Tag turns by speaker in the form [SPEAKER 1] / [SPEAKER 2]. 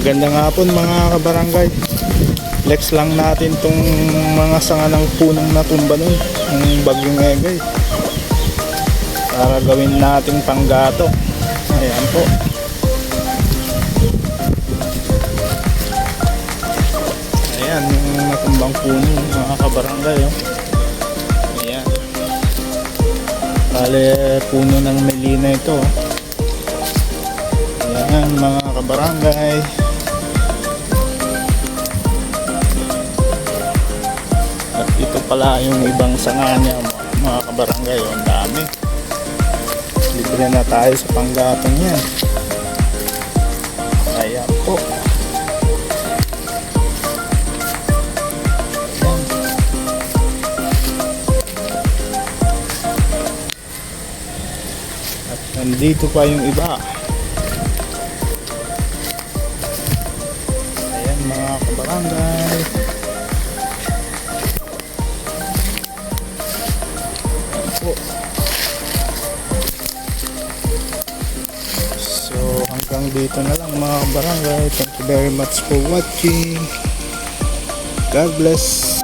[SPEAKER 1] Magandang hapon mga kabarangay. Flex lang natin tong mga sanga ng punong natumba nun, ng bagyong egay. Para gawin nating panggato. Ayan po. Ayan, yung natumbang puno mga kabarangay. Oh. Ayan. Bale, puno ng melina ito. oh. Ayan, mga kabarangay. Pala yung ibang sanga niya, mga kabarangay. Ang dami. Libre na tayo sa panggatong yan. Ayan po. At nandito pa yung iba. Ayan mga kabarangay. Po. So hanggang dito na lang mga kabarangay. Thank you very much for watching. God bless.